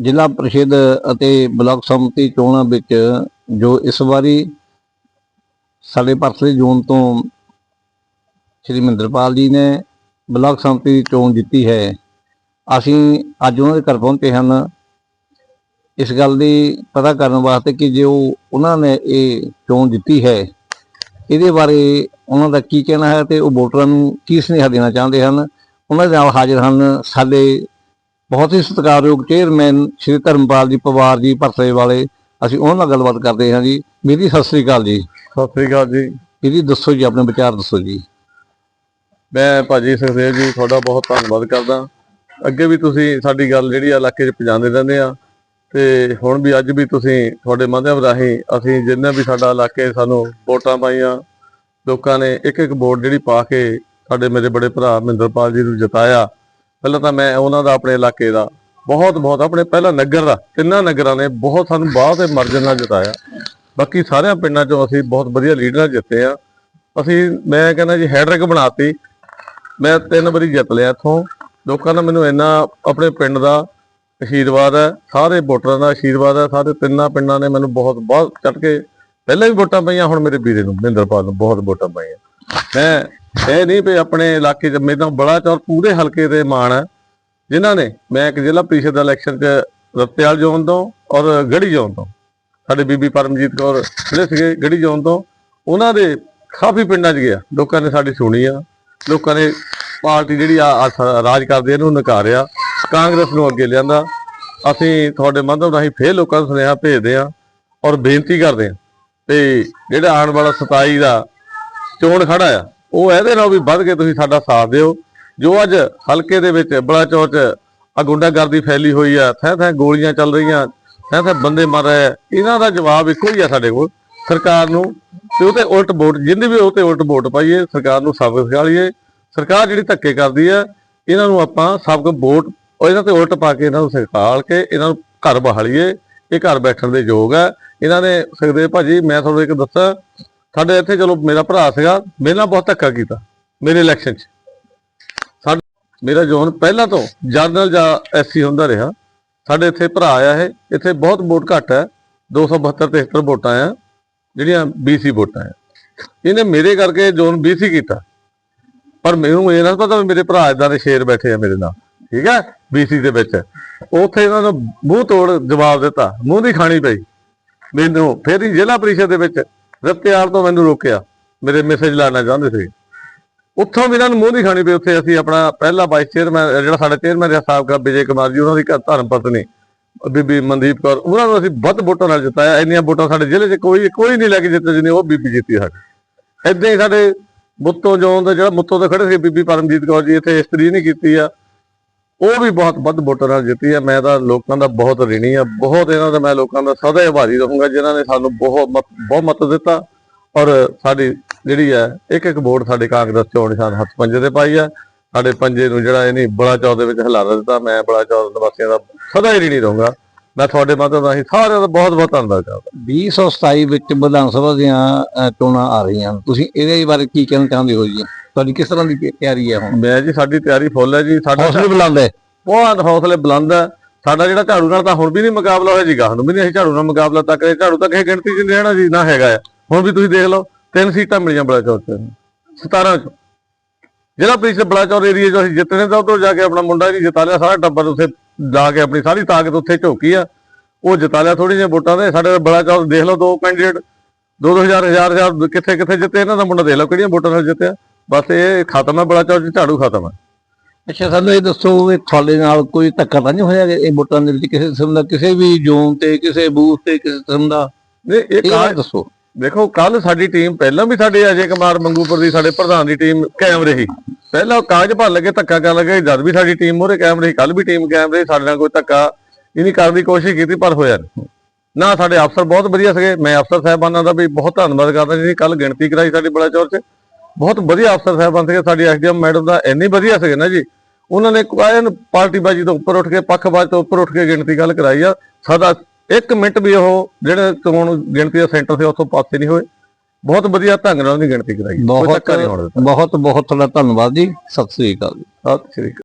ਜ਼ਿਲ੍ਹਾ ਪ੍ਰੀਸ਼ਦ ਅਤੇ ਬਲਾਕ ਸੰਮਤੀ ਚੋਣਾਂ ਵਿੱਚ ਜੋ ਇਸ ਵਾਰੀ ਸਾਡੇ ਪਰਸਲੇ ਜ਼ੋਨ ਤੋਂ ਸ਼੍ਰੀ ਮਹਿੰਦਰਪਾਲ ਜੀ ਨੇ ਬਲਾਕ ਸੰਮਤੀ ਦੀ ਚੋਣ ਜਿੱਤੀ ਹੈ, ਅਸੀਂ ਅੱਜ ਉਹਨਾਂ ਦੇ ਘਰ ਪਹੁੰਚੇ ਹਨ। ਇਸ ਗੱਲ ਦੀ ਪਤਾ ਕਰਨ ਵਾਸਤੇ ਕਿ ਜੋ ਉਹਨਾਂ ਨੇ ਇਹ ਚੋਣ ਜਿੱਤੀ ਹੈ, ਇਹਦੇ ਬਾਰੇ ਉਹਨਾਂ ਦਾ ਕੀ ਕਹਿਣਾ ਹੈ ਤੇ ਉਹ ਵੋਟਰਾਂ ਨੂੰ ਕੀ ਸੁਨੇਹਾ ਦੇਣਾ ਚਾਹੁੰਦੇ ਹਨ? ਉਹਨਾਂ ਦੇ ਨਾਲ ਹਾਜ਼ਰ ਹਨ ਸਾਡੇ ਬਹੁਤ ਹੀ ਸਤਿਕਾਰਯੋਗ ਚੇਅਰਮੈਨ ਸ਼੍ਰੀ ਧਰਮਪਾਲ ਜੀ ਪਵਾਰ ਜੀ ਭਰਸੇ ਵਾਲੇ ਅਸੀਂ ਉਹਨਾਂ ਨਾਲ ਗੱਲਬਾਤ ਕਰਦੇ ਹਾਂ ਜੀ। ਮੇਰੀ ਸਤਿ ਸ੍ਰੀ ਅਕਾਲ ਜੀ। ਸਤਿ ਸ੍ਰੀ ਅਕਾਲ ਜੀ। ਇਹਦੀ ਦੱਸੋ ਜੀ ਆਪਣੇ ਵਿਚਾਰ ਦੱਸੋ ਜੀ। ਮੈਂ ਭਾਜੀ ਸੁਖਦੇਵ ਜੀ ਤੁਹਾਡਾ ਬਹੁਤ ਧੰਨਵਾਦ ਕਰਦਾ। ਅੱਗੇ ਵੀ ਤੁਸੀਂ ਸਾਡੀ ਗੱਲ ਜਿਹੜੀ ਆ ਇਲਾਕੇ 'ਚ ਪਹੁੰਚਾਉਂਦੇ ਰਹਿੰਦੇ ਆ। ਤੇ ਹੁਣ ਵੀ ਅੱਜ ਵੀ ਤੁਸੀਂ ਤੁਹਾਡੇ ਮਾਧਿਅਮ ਰਾਹੀਂ ਅਸੀਂ ਜਿੰਨੇ ਵੀ ਸਾਡਾ ਇਲਾਕੇ ਸਾਨੂੰ ਵੋਟਾਂ ਪਾਈਆਂ ਲੋਕਾਂ ਨੇ ਇੱਕ ਇੱਕ ਵੋਟ ਜਿਹੜੀ ਪਾ ਕੇ ਸਾਡੇ ਮੇਰੇ ਬੜੇ ਭਰਾ ਮਹਿੰਦਰਪਾਲ ਜੀ ਨੂੰ ਜਿਤਾਇਆ। ਪਹਿਲਾਂ ਤਾਂ ਮੈਂ ਉਹਨਾਂ ਦਾ, ਆਪਣੇ ਇਲਾਕੇ ਦਾ, ਬਹੁਤ ਬਹੁਤ, ਆਪਣੇ ਪਹਿਲਾ ਨਗਰ ਦਾ, ਤਿੰਨਾਂ ਨਗਰਾਂ ਨੇ ਬਹੁਤ ਸਾਨੂੰ ਬਹੁਤ ਹੀ ਮਾਰਜਨ ਨਾਲ ਜਿਤਾਇਆ। ਬਾਕੀ ਸਾਰਿਆਂ ਪਿੰਡਾਂ 'ਚੋਂ ਅਸੀਂ ਬਹੁਤ ਵਧੀਆ ਲੀਡਰ ਜਿੱਤੇ ਆ। ਅਸੀਂ, ਮੈਂ ਕਹਿੰਦਾ ਜੀ ਹੈਡਰਿਕ ਬਣਾਤੀ। ਮੈਂ ਤਿੰਨ ਵਾਰੀ ਜਿੱਤ ਲਿਆ ਇੱਥੋਂ। ਲੋਕਾਂ ਦਾ ਮੈਨੂੰ ਇੰਨਾ ਆਪਣੇ ਪਿੰਡ ਦਾ ਆਸ਼ੀਰਵਾਦ ਹੈ, ਸਾਰੇ ਵੋਟਰਾਂ ਦਾ ਆਸ਼ੀਰਵਾਦ ਹੈ, ਸਾਰੇ ਤਿੰਨਾਂ ਪਿੰਡਾਂ ਨੇ ਮੈਨੂੰ ਬਹੁਤ ਬਹੁਤ ਚੜ ਕੇ ਪਹਿਲਾਂ ਵੀ ਵੋਟਾਂ ਪਈਆਂ, ਹੁਣ ਮੇਰੇ ਵੀਰੇ ਨੂੰ, ਮਹਿੰਦਰਪਾਲ ਨੂੰ ਬਹੁਤ ਵੋਟਾਂ ਪਈਆਂ। ਮੈਂ ਇਹ ਨਹੀਂ ਵੀ ਆਪਣੇ ਇਲਾਕੇ 'ਚ ਮੇਰਾ ਬੜਾ ਚੌਰ ਪੂਰੇ ਹਲਕੇ ਦੇ ਮਾਣ ਹੈ ਜਿਨ੍ਹਾਂ ਨੇ ਮੈਂ ਇੱਕ ਜ਼ਿਲ੍ਹਾ ਪ੍ਰੀਸ਼ਦ ਦਾ ਇਲੈਕਸ਼ਨ 'ਚ ਰਤਿਆਲ ਜ਼ੋਨ ਤੋਂ ਔਰ ਗੜੀ ਜ਼ੋਨ ਤੋਂ, ਸਾਡੇ ਬੀਬੀ ਪਰਮਜੀਤ ਕੌਰ ਜਿਹੜੇ ਸੀਗੇ ਗੜੀ ਜ਼ੋਨ ਤੋਂ, ਉਹਨਾਂ ਦੇ ਕਾਫੀ ਪਿੰਡਾਂ 'ਚ ਗਿਆ। ਲੋਕਾਂ ਨੇ ਸਾਡੀ ਸੁਣੀ ਆ। ਲੋਕਾਂ ਨੇ ਪਾਰਟੀ ਜਿਹੜੀ ਆ ਰਾਜ ਕਰਦੇ ਇਹਨੂੰ ਨਕਾਰਿਆ। ਕਾਂਗਰਸ ਨੂੰ ਅੱਗੇ ਲਿਆਂਦਾ। ਅਸੀਂ ਤੁਹਾਡੇ ਮਾਧਿਅਮ ਰਾਹੀਂ ਫੇਰ ਲੋਕਾਂ ਨੂੰ ਸੁਨੇਹਾ ਭੇਜਦੇ ਆ ਔਰ ਬੇਨਤੀ ਕਰਦੇ ਆ ਤੇ ਜਿਹੜਾ ਆਉਣ ਵਾਲਾ 27 ਦਾ ਚੋਣ ਖੜਾ ਆ ਉਹ ਇਹਦੇ ਨਾਲ ਵੀ ਵੱਧ ਕੇ ਤੁਸੀਂ ਸਾਡਾ ਸਾਥ ਦਿਓ। ਜੋ ਅੱਜ ਹਲਕੇ ਦੇ ਵਿੱਚ ਬਲਾਚੌਰ ਚ ਆ ਗੁੰਡਾਗਰਦੀ ਫੈਲੀ ਹੋਈ ਆ, ਥੈਂ ਥੈਂ ਗੋਲੀਆਂ ਚੱਲ ਰਹੀਆਂ, ਥੈਂ ਥੈਂ ਬੰਦੇ ਮਰ ਰਹੇ ਆ, ਇਹਨਾਂ ਦਾ ਜਵਾਬ ਇੱਕੋ ਹੀ ਆ ਸਾਡੇ ਕੋਲ, ਸਰਕਾਰ ਨੂੰ। ਤੇ ਉਹ ਉਲਟ ਵੋਟ, ਜਿੰਨੇ ਵੀ ਉਹ ਤੇ ਉਲਟ ਵੋਟ ਪਾਈਏ, ਸਰਕਾਰ ਨੂੰ ਸਬਕ ਸਿਖਾਲੀਏ ਸਰਕਾਰ ਜਿਹੜੀ ਧੱਕੇ ਕਰਦੀ ਆ, ਇਹਨਾਂ ਨੂੰ ਆਪਾਂ ਸਬਕ ਵੋਟ ਇਹਨਾਂ ਤੇ ਉਲਟ ਪਾ ਕੇ ਇਹਨਾਂ ਨੂੰ ਸਿਖਾਲ ਕੇ ਇਹਨਾਂ ਨੂੰ ਘਰ ਬਹਾਲੀਏ। ਇਹ ਘਰ ਬੈਠਣ ਦੇ ਯੋਗ ਆ। ਇਹਨਾਂ ਨੇ ਸੁਖਦੇਵ ਭਾਜੀ, ਮੈਂ ਤੁਹਾਨੂੰ ਇੱਕ ਦੱਸਾਂ ਸਾਡੇ ਇੱਥੇ ਚਲੋ ਮੇਰਾ ਭਰਾ ਸੀਗਾ, ਮੇਰੇ ਨਾਲ ਬਹੁਤ ਧੱਕਾ ਕੀਤਾ, ਮੇਰੇ ਇਲੈਕਸ਼ਨ 'ਚ। ਸਾਡਾ ਮੇਰਾ ਜੋਨ ਪਹਿਲਾਂ ਤੋਂ ਜਨਰਲ ਜਾਂ ਐਸਸੀ ਹੁੰਦਾ ਰਿਹਾ। ਸਾਡੇ ਇੱਥੇ ਭਰਾ ਆ ਇਹ, ਇੱਥੇ ਬਹੁਤ ਵੋਟ ਘੱਟ ਹੈ। 272 73 ਵੋਟਾਂ ਆ, ਜਿਹੜੀਆਂ BC ਵੋਟਾਂ ਆ। ਇਹਨੇ ਮੇਰੇ ਕਰਕੇ ਜੋਨ BC ਕੀਤਾ। ਪਰ ਮੈਨੂੰ ਇਹ ਨਾ ਪਤਾ ਮੇਰੇ ਭਰਾ ਇਦਾਂ ਦੇ ਸ਼ੇਰ ਬੈਠੇ ਆ ਮੇਰੇ ਨਾਲ। ਠੀਕ ਹੈ? BC ਦੇ ਵਿੱਚ। ਉੱਥੇ ਇਹਨਾਂ ਨੂੰ ਮੂੰਹ ਤੋੜ ਜਵਾਬ ਦਿੱਤਾ। ਮੂੰਹ ਦੀ ਖਾਣੀ ਪਈ। ਮੈਨੂੰ ਫਿਰ ਹੀ ਜ਼ਿਲ੍ਹਾ ਪ੍ਰੀਸ਼ਦ ਦੇ ਵਿੱਚ ਰੱਤਿਆਲ ਤੋਂ ਮੈਨੂੰ ਰੋਕਿਆ, ਮੇਰੇ ਮੈਸੇਜ ਲਾਣਾ ਚਾਹੁੰਦੇ ਸੀ। ਉੱਥੋਂ ਵੀ ਇਹਨਾਂ ਨੂੰ ਮੂੰਹ ਦੀ ਖਾਣੀ ਪਈ, ਉੱਥੇ ਅਸੀਂ ਆਪਣਾ ਪਹਿਲਾ ਵਾਈਸ ਚੇਅਰਮੈਨ ਜਿਹੜਾ ਸਾਡਾ ਚੇਅਰਮੈਨ ਰਿਹਾ ਸਾਬਕਾ ਵਿਜੇ ਕੁਮਾਰ ਜੀ, ਉਹਨਾਂ ਦੀ ਧਰਮ ਪਤਨੀ, ਬੀਬੀ ਮਨਦੀਪ ਕੌਰ, ਉਹਨਾਂ ਨੂੰ ਅਸੀਂ ਵੱਧ ਵੋਟਾਂ ਨਾਲ ਜਿਤਾਇਆ। ਇੰਨੀਆਂ ਵੋਟਾਂ ਸਾਡੇ ਜ਼ਿਲ੍ਹੇ 'ਚ ਕੋਈ ਕੋਈ ਨਹੀਂ ਲੈ ਕੇ ਜਿੱਤੇ ਜਿਹਨੇ ਉਹ ਬੀਬੀ ਜਿੱਤੀ ਸਾਡੇ। ਏਦਾਂ ਹੀ ਸਾਡੇ ਮੁੱਤੋਂ ਜੋਨ ਦਾ ਜਿਹੜਾ ਮੁੱਤੋਂ ਤੇ ਖੜੇ ਸੀ ਬੀਬੀ ਪਰਮਜੀਤ ਕੌਰ ਜੀ, ਇੱਥੇ ਇਸਤਰੀ ਨਹੀਂ ਕੀਤੀ ਆ। ਉਹ ਵੀ ਬਹੁਤ ਵੱਧ ਵੋਟਾਂ ਨਾਲ ਜਿੱਤੀ ਹੈ। ਮੈਂ ਤਾਂ ਲੋਕਾਂ ਦਾ ਬਹੁਤ ਰਿਣੀ ਆ ਬਹੁਤ ਇਹਨਾਂ ਦਾ ਮੈਂ ਲੋਕਾਂ ਦਾ ਸਦਾ ਹੀ ਆਭਾਰੀ ਰਹੂੰਗਾ, ਜਿਨ੍ਹਾਂ ਨੇ ਸਾਨੂੰ ਬਹੁਤ ਮਤ- ਬਹੁਤ ਮਤ ਦਿੱਤਾ। ਔਰ ਸਾਡੀ ਜਿਹੜੀ ਹੈ, ਇੱਕ ਇੱਕ ਵੋਟ ਸਾਡੇ ਕਾਂਗਰਸ ਚੋਣ ਨਿਸ਼ਾਨ ਹੱਥ ਪੰਜੇ ਤੇ ਪਾਈ ਆ ਸਾਡੇ ਪੰਜੇ ਨੂੰ ਜਿਹੜਾ ਇਹਨੇ ਬੜਾ ਚੌਰ ਦੇ ਵਿੱਚ ਹਲਾਰਾ ਦਿੱਤਾ। ਮੈਂ ਬੜਾ ਚੌਰ ਨਿਵਾਸੀਆਂ ਦਾ ਸਦਾ ਹੀ ਰਿਣੀ ਰਹੂੰਗਾ। ਮੈਂ ਤੁਹਾਡੇ ਮਾਧਿਅਮ ਰਾਹੀਂ ਸਾਰਿਆਂ ਦਾ ਬਹੁਤ ਬਹੁਤ ਧੰਨਵਾਦ ਕਰਦਾ। 2027 ਵਿੱਚ ਵਿਧਾਨ ਸਭਾ ਦੀਆਂ ਚੋਣਾਂ ਆ ਰਹੀਆਂ। ਤੁਸੀਂ ਇਹਦੇ ਬਾਰੇ ਕੀ ਕਹਿਣਾ ਚਾਹੁੰਦੇ ਹੋ ਜੀ? ਤੁਹਾਡੀ ਕਿਸ ਤਰ੍ਹਾਂ ਦੀ ਤਿ- ਤਿਆਰੀ ਹੈ ਹੁਣ? ਮੈਂ ਜੀ ਸਾਡੀ ਤਿਆਰੀ ਫੁੱਲ ਹੈ ਜੀ ਸਾਡਾ ਹੌਸਲੇ ਬੁਲੰਦ ਹੈ। ਬਹੁਤ ਹੌਸਲੇ ਬੁਲੰਦ ਹੈ। ਸਾਡਾ ਜਿਹੜਾ ਝਾੜੂ ਨਾਲ ਤਾਂ ਹੁਣ ਵੀ ਨਹੀਂ ਮੁਕਾਬਲਾ ਹੋਇਆ ਜੀ ਗਾਹ ਨੂੰ ਵੀ ਨਹੀਂ ਅਸੀਂ ਝਾੜੂ ਨਾਲ ਮੁਕਾਬਲਾ ਤੱਕ ਇਹ ਝਾੜੂ ਤੱਕ ਇਹ ਗਿਣਤੀ 'ਚ ਨਹੀਂ ਰਹਿਣਾ ਜੀ ਨਾ ਹੈਗਾ ਹੁਣ ਵੀ ਤੁਸੀਂ ਦੇਖ ਲਓ ਤਿੰਨ ਸੀਟਾਂ ਮਿਲੀਆਂ ਬਲਾਚੌਰ 'ਚ। 17 'ਚ। ਜਿਹੜਾ ਪ੍ਰੀਸ਼ਦ ਬਲਾਚੌਰ ਏਰੀਆ 'ਚ ਅਸੀਂ ਜਿੱਤਨੇ ਤਾਂ ਉਧਰ ਜਾ ਕੇ ਆਪਣਾ ਮੁੰਡਾ ਨਹੀਂ ਜਿਤਾ ਲਿਆ ਸਾਰਾ ਟੱਬਰ ਉੱਥੇ ਲਾ ਕੇ ਆਪਣੀ ਸਾਰੀ ਤਾਕਤ ਉੱਥੇ ਝੋਕੀ ਆ। ਉਹ ਜਿਤਾ ਲਿਆ ਥੋੜੀ ਜਿਹੀ ਵੋਟਾਂ ਦੇ ਸਾਡੇ ਬਲਾਚੌਰ ਦੇਖ ਲਓ ਦੋ ਕੈਂਡੀਡੇਟ ਦੋ ਦੋ ਹਜ਼ਾਰ ਹਜ਼ਾਰ ਹਜ਼ਾਰ ਕਿੱਥੇ ਕਿੱਥੇ ਜਿੱਤੇ ਇਹਨਾਂ ਦਾ ਮੁੰਡਾ ਦੇਖ ਲਓ ਕਿਹੜੀਆਂ ਵੋਟਾਂ ਨਾਲ ਜਿੱਤਿਆ। ਬਸ ਇਹ ਖਤਮ ਹੈ ਬਲਾਚੌਰ 'ਚ ਝਾੜੂ ਖਤਮ ਹੈ ਅੱਛਾ ਸਾਨੂੰ ਇਹ ਦੱਸੋ ਵੀ ਤੁਹਾਡੇ ਨਾਲ ਕੋਈ ਧੱਕਾ ਤਾਂ ਨਹੀਂ ਹੋਇਆ ਕਿ ਇਹ ਵੋਟਾਂ ਦੇ ਵਿੱਚ ਕਿਸੇ ਕਿਸਮ ਦਾ ਕਿਸੇ ਵੀ ਜ਼ੋਨ ਤੇ ਕਿਸੇ ਬੂਥ ਤੇ ਕਿਸੇ ਕਿਸਮ ਦਾ? ਨਹੀਂ ਇਹ ਇਹ ਕਾ- ਬਾਰੇ ਦੱਸੋ। ਦੇਖੋ ਕੱਲ ਸਾਡੀ ਟੀਮ ਪਹਿਲਾਂ ਵੀ ਸਾਡੇ ਅਜੇ ਕੁਮਾਰ ਮੰਗੂਪੁਰ ਦੀ ਸਾਡੇ ਪ੍ਰਧਾਨ ਦੀ ਟੀਮ ਕਾਇਮ ਰਹੀ। ਪਹਿਲਾਂ ਉਹ ਕਾਗਜ਼ ਭਰ ਲਗੇ, ਧੱਕਾ ਕਰਨ ਲੱਗੇ, ਜਦ ਵੀ ਸਾਡੀ ਟੀਮ ਮੋਰੇ ਕਾਇਮ ਰਹੀ ਕੱਲ ਵੀ ਟੀਮ ਕਾਇਮ ਰਹੀ, ਸਾਡੇ ਨਾਲ ਕੋਈ ਧੱਕਾ ਇਹ ਨਹੀਂ ਕਰਨ ਦੀ ਕੋਸ਼ਿਸ਼ ਕੀਤੀ, ਪਰ ਹੋਇਆ ਨਾ ਸਾਡੇ ਅਫਸਰ ਬਹੁਤ ਵਧੀਆ ਸੀਗੇ, ਮੈਂ ਅਫਸਰ ਸਾਹਿਬਾਨਾਂ ਦਾ ਵੀ ਬਹੁਤ ਧੰਨਵਾਦ ਕਰਦਾ ਜੀ ਕੱਲ ਗਿਣਤੀ ਕਰਾਈ ਸਾਡੀ ਬਲਾਚੌਰ 'ਚ। ਬਹੁਤ ਵਧੀਆ ਅਫਸਰ ਸਾਹਿਬਾਨ ਸੀਗੇ, ਸਾਡੀ ਐਸਡੀਐਮ ਮੈਡਮ ਦਾ ਇੰਨੀ ਵਧੀਆ ਸੀਗੇ ਨਾ ਜੀ। ਉਹਨਾਂ ਨੇ ਕਾਇਨ ਪਾਰਟੀਬਾਜੀ ਤੋਂ ਉੱਪਰ ਉੱਠ ਕੇ ਪੱਖਬਾਜ਼ ਤੋਂ ਉੱਪਰ ਉੱਠ ਕੇ ਗਿਣਤੀ ਗੱਲ ਕਰਾਈ ਆ। ਸਾਡਾ ਇੱਕ ਮਿੰਟ ਵੀ ਉਹ, ਜਿਹੜੇ ਚੋਣ ਗਿਣਤੀ ਦਾ ਸੈਂਟਰ ਸੀ, ਉੱਥੋਂ ਪਾਸੇ ਨਹੀਂ ਹੋਏ। ਬਹੁਤ ਵਧੀਆ ਢੰਗ ਨਾਲ ਉਹਦੀ ਗਿਣਤੀ ਕਰਾਈ। ਬਹੁਤ ਬਹੁਤ ਬਹੁਤ ਤੁਹਾਡਾ ਧੰਨਵਾਦ ਜੀ। ਸਤਿ ਸ੍ਰੀ ਅਕਾਲ ਜੀ। ਸਤਿ ਸ਼੍ਰੀ ਅਕਾਲ।